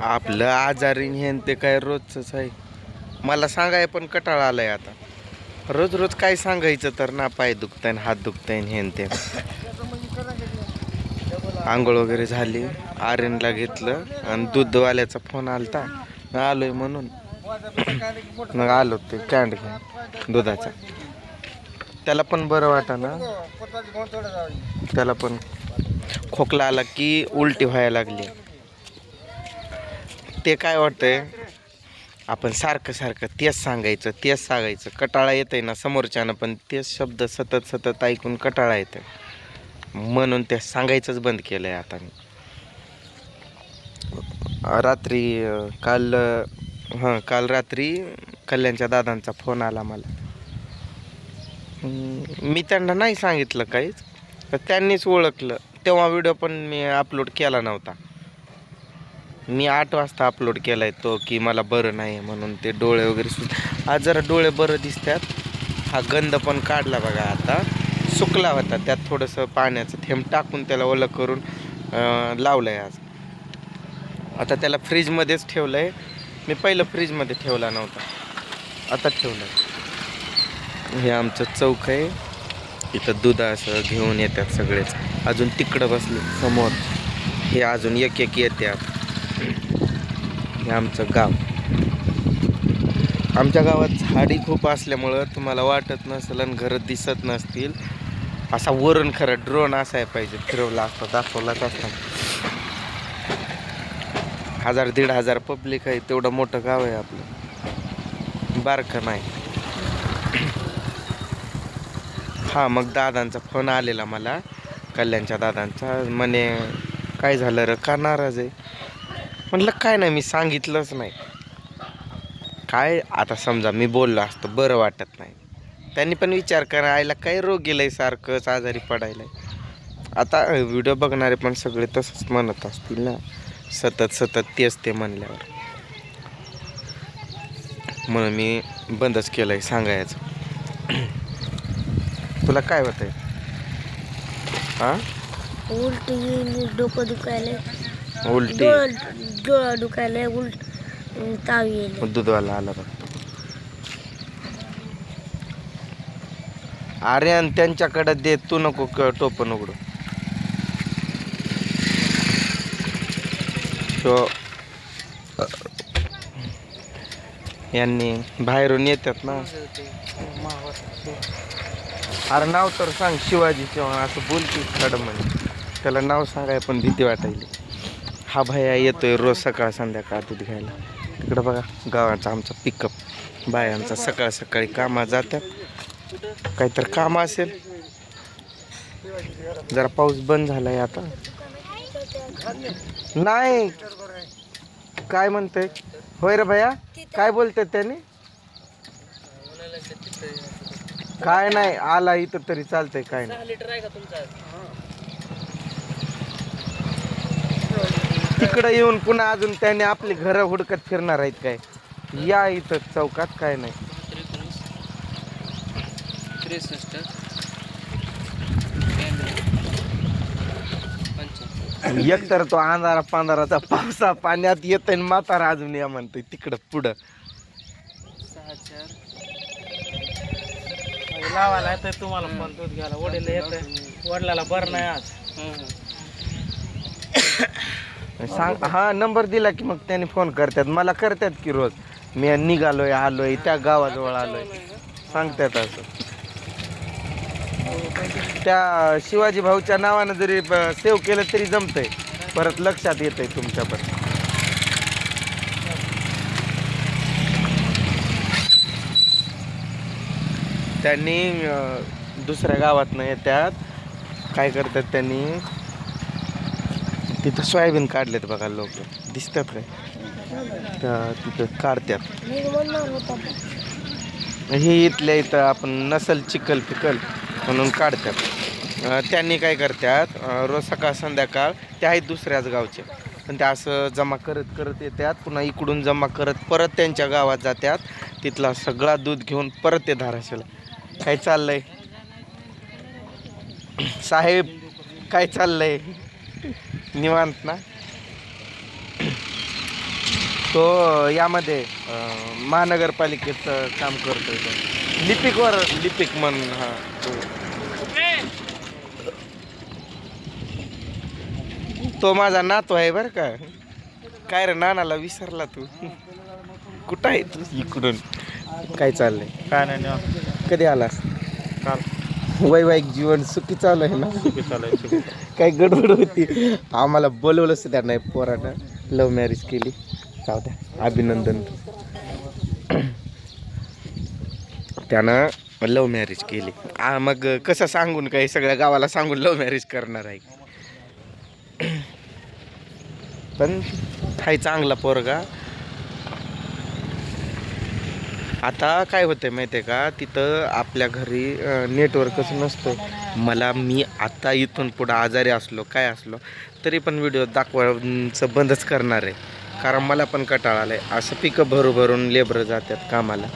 आपलं आजारी हेन ते काय रोजचंच आहे. मला सांगाय पण कटाळा आलाय आता. रोज रोज काय सांगायचं तर ना पाय दुखताय हात दुखताय हेन ते. आंघोळ वगैरे झाली आर्यनला घेतलं आणि दूधवाल्याचा फोन आलता. आलोय म्हणून. मग आलो ते कॅन्ड घेऊन दुधाचा. त्याला पण बरं वाटा ना. त्याला पण खोकला आला की उलटी व्हायला लागली. ते काय वाटतंय? आपण सारखं सारखं तेच सांगायचं तेच सांगायचं. कटाळा येतंय ना समोरच्यानं पण तेच शब्द सतत सतत ऐकून कटाळा येतंय. म्हणून ते सांगायचंच बंद केलंय आता मी. रात्री काल हां काल रात्री कल्याणच्या दादांचा फोन आला मला. मी त्यांना नाही सांगितलं काहीच तर त्यांनीच ओळखलं. तेव्हा व्हिडिओ पण मी अपलोड केला नव्हता. मी आठ वाजता अपलोड केला आहे तो की मला बरं नाही म्हणून ते डोळे वगैरे सु आज जरा डोळे बरं दिसतात. हा गंध पण काढला बघा आता. सुकला होता. त्यात थोडंसं पाण्याचं थेंब टाकून त्याला ओलं करून लावलं आहे आज. आता त्याला फ्रीजमध्येच ठेवलं आहे मी पहिलं फ्रीजमध्ये ठेवला नव्हता. आता ठेवलं आहे हे आमचं चौक आहे. इथं दूध असं घेऊन येतात सगळेच. अजून तिकडं बसले समोर. हे अजून एक एक येतात हे आमचं गाव. आमच्या गावात झाडी खूप असल्यामुळं तुम्हाला वाटत नसेल आणि घरं दिसत नसतील. असा वरण खरं ड्रोन असाय पाहिजे. फिरवला असता दाखवलाच असता. हजार दीड हजार पब्लिक आहे तेवढं मोठं गाव आहे आपलं. बारकं नाही. हा मग दादांचा फोन आलेला मला. कल्याणच्या दादांचा. म्हणे काय झालं र? का नाराज आहे? म्हटलं काय नाही मी सांगितलंच नाही. काय आता समजा मी बोललो असतं बरं वाटत नाही. त्यांनी पण विचार करायला काय रोग गेलंय सारखंच आजारी पडायला. आता व्हिडिओ बघणारे पण सगळे तसंच म्हणत असतील ना. सतत सतत तेच ते म्हणल्यावर. म्हणून मी बंदच केलंय सांगायचं. तुला काय होतं हा हां डोकं दुखायला उलटी. डोळा दुखायला उलट. ताव येईल. दूधवाला आला बघ. अरे आणि त्यांच्याकडे दे तू नको टोपण उघडू. तो यांनी बाहेरून येतात ना. अरे नाव तर सांग शिवाजी चव्हाण असं बोलते खड म्हणे. त्याला नाव सांगाय पण भीती वाटायली. हा भैया येतोय रोज सकाळ संध्याकाळ दूध घ्यायला. तिकडं बघा गावाचा आमचा पिकअप बायांचा सकाळ सकाळी कामा जातात. काहीतरी काम असेल. जरा पाऊस बंद झालाय आता. नाही. काय म्हणतोय? होय रे भैया? काय बोलतात त्याने? काय नाही आला इथं तरी चालतंय काय नाही. तिकडं येऊन पुन्हा अजून त्याने आपली घरं हुडकत फिरणार आहेत काय? या इथं चौकात काय नाही. त्रेसष्ट एक तर तो अंधारा पांधाराचा पावसा पाण्यात येतोय आणि म्हातारा अजून या म्हणतोय तिकडं पुढं. सहा चार लावायला येतंय तुम्हाला पण दूध घ्यायला. वडील येतंय. वडिलाला बरं नाही आज. सांग हा नंबर दिला की मग त्याने फोन करतात. मला करतात की रोज. मी निघालोय आलोय त्या गावाजवळ आलोय. सांगतात असं. त्या शिवाजी भाऊच्या नावानं जरी सेव्ह केलं तरी जमतंय. परत लक्षात येतंय तुमच्या पण त्यांनी दुसऱ्या गावातनं येतात काय करतात त्यांनी? तिथं सोयाबीन काढलेत बघा लोक. दिसतात काय त्या तिथं काढतात हे इथल्या इथं आपण नसल चिकल पिकल म्हणून काढतात त्यांनी काय करतात रोज सकाळ संध्याकाळ त्या आहेत दुसऱ्याच गावचे. पण त्या असं जमा करत करत येतात पुन्हा इकडून जमा करत परत त्यांच्या गावात जातात तिथला सगळा दूध घेऊन परत ते धाराशिवला. काय चाललंय? साहेब काय चाललंय? निवांत ना? तो यामध्ये महानगरपालिकेचं काम करतोय तो. लिपिकवर लिपिक म्हणून हा. तो. तो माझा नातू आहे बरं का. काय रे नानाला विसरला तू? कुठं आहे तू? इकडून. काय चाललंय? काय नाही. कधी आलास? काल. वैवाहिक जीवन सुखी चालू आहे ना? सुखी चालायची काय गडबड होती. आम्हाला बोलवलं सुद्धा नाही पोरानं. लव्ह मॅरेज केली. जाऊ द्या. अभिनंदन. त्यानं लव्ह मॅरेज केली. आ मग कसं सांगून काही सगळ्या गावाला सांगून लव्ह मॅरेज करणार आहे. पण हाय चांगला पोरगा. आता काय होतंय माहिती आहे का? तिथं आपल्या घरी नेटवर्कच नसतं मला मी आता इथून पुढं आजारी असलो काय असलो तरी पण व्हिडिओ दाखवायचं बंदच करणार आहे. कारण मला पण कटाळा आलाय. असं पिकं भरू भरून लेबर जातात कामाला.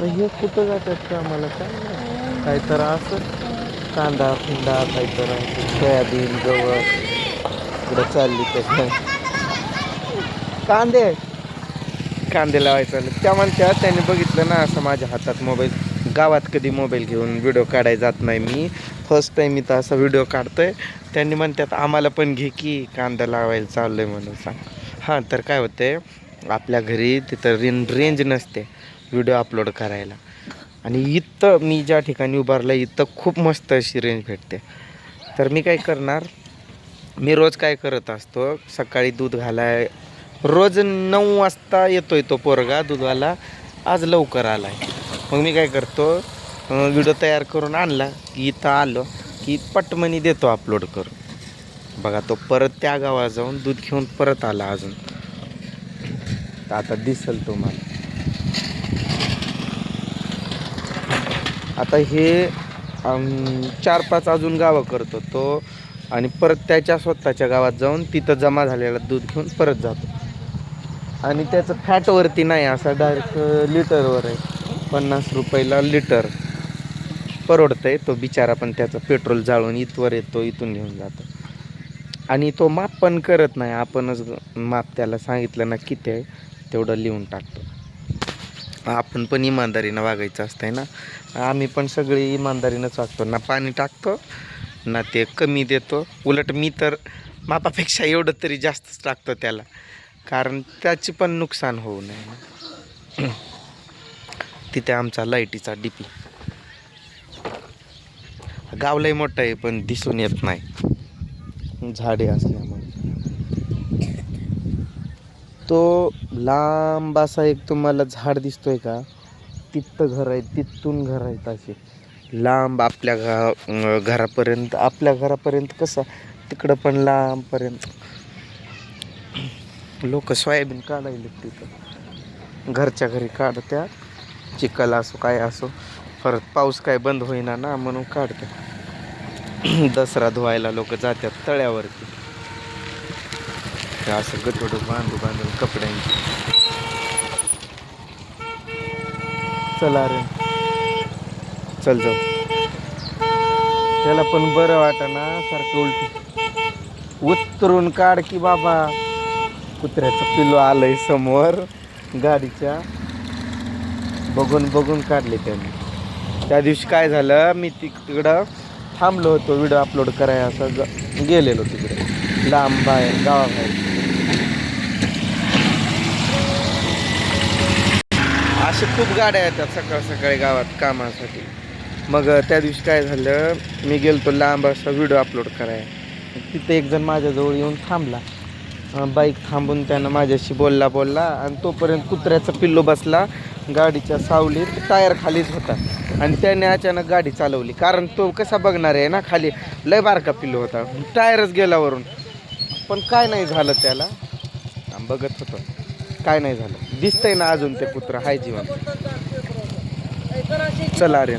हे कुठं जातात कामाला? काय? माहीत. काय तर असं. कांदा फिंदा काय तर सोयाबीन गवत. इकडं चालली तर. कांदे. कांदे लावायचं त्या म्हणत्या त्याने बघितलं ना असं माझ्या हातात मोबाईल गावात कधी मोबाईल घेऊन व्हिडिओ काढायला जात नाही मी. फर्स्ट टाईम इथं असा व्हिडिओ काढतोय. त्यांनी म्हणतात आम्हाला पण घे की कांदा लावायला चाललोय म्हणून सांग. हां तर काय होतंय आपल्या घरी तिथं रेन रेंज नसते व्हिडिओ अपलोड करायला. आणि इथं मी ज्या ठिकाणी उभारलं इथं खूप मस्त अशी रेंज भेटते. तर मी काय करणार मी रोज काय करत असतो सकाळी दूध घालाय रोज नऊ वाजता येतोय तो पोरगा दुधाला. आज लवकर आला आहे मग मी काय करतो व्हिडिओ तयार करून आणला. की इथं आलो की पटमनी देतो अपलोड करून. बघा तो परत त्या गावात जाऊन दूध घेऊन परत आला अजून. तर आता दिसल तुम्हाला. आता हे चार पाच अजून गावं करतो तो. आणि परत त्याच्या स्वतःच्या गावात जाऊन तिथं जमा झालेला दूध घेऊन परत जातो. आणि त्याचं फॅटवरती नाही असा डायरेक्ट लिटरवर आहे. पन्नास रुपयाला लिटर परवडतंय. तो बिचारा पण त्याचं पेट्रोल जाळून इथवर येतो इथून घेऊन जातो. आणि तो माप पण करत नाही. आपणच माप त्याला सांगितलं ना किती आहे तेवढं लिहून टाकतो. आपण पण इमानदारीनं वागायचं असतंय ना. आम्ही पण सगळी इमानदारीनंच वागतो. ना पाणी टाकतो ना ते कमी देतो. उलट मी तर मापापेक्षा एवढं तरी जास्तच टाकतो त्याला. कारण त्याची पण नुकसान होऊ नये तिथे आमचा लाईटीचा डीपी गाव लय मोठं आहे पण दिसून येत नाही. झाडे असल्यामुळे. तो लांब असा एक तुम्हाला झाड दिसतोय का? तिथं घर आहे तिथून घर आहेत असे. लांब आपल्या घा घरापर्यंत आपल्या घरापर्यंत कसं? तिकडं पण लांबपर्यंत. लोक सोयाबीन काढायला तिथं. घरच्या घरी काढत्या. चिखल असो काय असो परत पाऊस काय बंद होईना ना म्हणून काढते दसरा धुवायला लोक जातात तळ्यावरती. असं गठोडं बांधू बांधून कपड्यांची. चला रे. चल जाऊ. त्याला पण बरं वाटना सारखं उलटी. उतरून काढ की बाबा. कुत्र्याचं पिल्लू आलंय समोर. गाडीच्या बघून बघून काढले त्यांनी. त्या दिवशी काय झालं मी तिकडं थांबलो होतो व्हिडिओ अपलोड करायला. असं गेलेलो तिकडे. लांब बाहेर गावाबाहेर. असे खूप गाड्या येतात सकाळ सकाळी गावात कामासाठी. मग त्या दिवशी काय झालं मी गेलो होतो लांब असा व्हिडिओ अपलोड करायला. तिथे एक जण माझ्याजवळ येऊन थांबला. बाईक थांबून त्यानं माझ्याशी बोलला बोलला आणि तोपर्यंत कुत्र्याचा पिल्लो बसला गाडीच्या सावलीत टायर खालीच होता. आणि त्याने अचानक गाडी चालवली. कारण तो कसा बघणार आहे ना खाली लय बारका पिल्लो होता. टायरच गेला वरून. पण काय नाही झालं त्याला. बघत होतो. काय नाही झालं. दिसतंय ना अजून ते कुत्र. हाय जीवन. चला अरे